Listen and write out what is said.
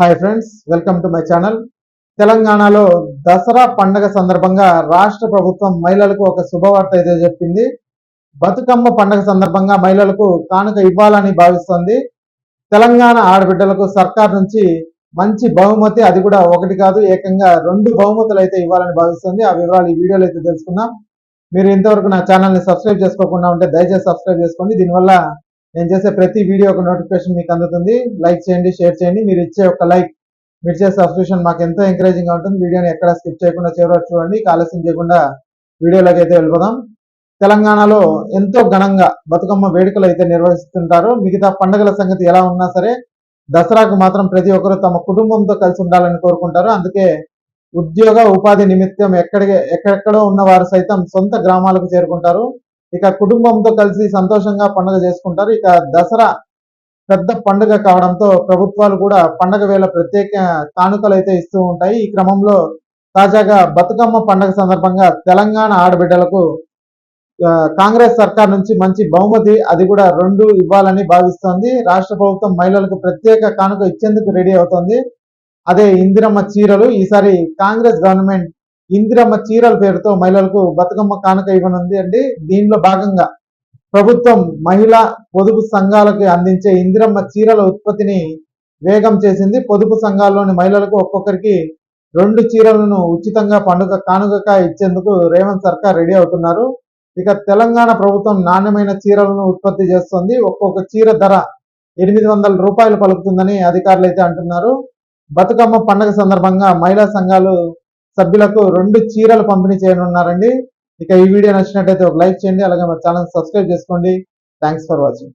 Hi friends welcome to my channel తెలంగాణలో దసరా పండగ సందర్భంగా రాష్ట్ర ప్రభుత్వం మహిళలకు ఒక శుభవార్త అయితే చెప్పింది. బతుకమ్మ పండగ సందర్భంగా మహిళలకు కానుక ఇవ్వాలని భావిస్తోంది. తెలంగాణ ఆడబిడ్డలకు సర్కార్ నుంచి మంచి బహుమతి అది కూడా ఒకటి కాదు ఏకంగా రెండు బహుమతులు అయితే ఇవ్వాలని భావిస్తుంది. ఆ వివరాలు ఈ వీడియోలో అయితే తెలుసుకుందాం. మీరు ఇంతవరకు నా ఛానల్ని సబ్స్క్రైబ్ చేసుకోకుండా ఉంటే దయచేసి సబ్స్క్రైబ్ చేసుకోండి. దీనివల్ల నేను చేసే ప్రతి వీడియో ఒక నోటిఫికేషన్ మీకు అందుతుంది. లైక్ చేయండి షేర్ చేయండి. మీరు ఇచ్చే ఒక లైక్ మీరు చేసే సబ్స్క్రిప్షన్ మాకు ఎంతో ఎంకరేజింగ్గా ఉంటుంది. వీడియోని ఎక్కడ స్కిప్ చేయకుండా చివరి చూడండి. ఆలస్యం చేయకుండా వీడియోలోకి అయితే వెళ్ళిపోదాం తెలంగాణలో ఎంతో ఘనంగా బతుకమ్మ వేడుకలు అయితే నిర్వహిస్తుంటారు. మిగతా పండుగల సంగతి ఎలా ఉన్నా సరే దసరాకు మాత్రం ప్రతి ఒక్కరు తమ కుటుంబంతో కలిసి ఉండాలని కోరుకుంటారు. అందుకే ఉద్యోగ ఉపాధి నిమిత్తం ఎక్కడికి ఎక్కడెక్కడో ఉన్న వారు సైతం సొంత గ్రామాలకు చేరుకుంటారు. ఇక కుటుంబంతో కలిసి సంతోషంగా పండుగ చేసుకుంటారు. ఇక దసరా పెద్ద పండుగ కావడంతో ప్రభుత్వాలు కూడా పండుగ వేళ ప్రత్యేక కానుకలు అయితే ఇస్తూ ఉంటాయి. ఈ క్రమంలో తాజాగా బతుకమ్మ పండుగ సందర్భంగా తెలంగాణ ఆడబిడ్డలకు కాంగ్రెస్ సర్కార్ నుంచి మంచి బహుమతి అది కూడా రెండు ఇవ్వాలని భావిస్తోంది. రాష్ట్ర ప్రభుత్వం మహిళలకు ప్రత్యేక కానుక ఇచ్చేందుకు రెడీ అవుతోంది. అదే ఇందిరమ్మ చీరలు ఈసారి కాంగ్రెస్ గవర్నమెంట్ ఇందిరమ్మ చీరల పేరుతో మహిళలకు బతుకమ్మ కానుక ఇవ్వనుంది అండి. దీనిలో భాగంగా ప్రభుత్వం మహిళా పొదుపు సంఘాలకు అందించే ఇందిరమ్మ చీరల ఉత్పత్తిని వేగం చేసింది. పొదుపు సంఘాల్లోని మహిళలకు ఒక్కొక్కరికి రెండు చీరలను ఉచితంగా పండుగ కానుకగా ఇచ్చేందుకు రేవంత్ సర్కార్ రెడీ అవుతున్నారు. ఇక తెలంగాణ ప్రభుత్వం నాణ్యమైన చీరలను ఉత్పత్తి చేస్తుంది. ఒక్కొక్క చీర ధర ఎనిమిది వందల రూపాయలు పలుకుతుందని అధికారులు అయితే అంటున్నారు. బతుకమ్మ పండుగ సందర్భంగా మహిళా సంఘాలు సభ్యులకు రెండు చీరలు పంపిణీ చేయనున్నారండి ఇక ఈ వీడియో నచ్చినట్లయితే ఒక లైక్ చేయండి అలాగే మా ఛానల్ సబ్స్క్రైబ్ చేసుకోండి. Thanks for watching.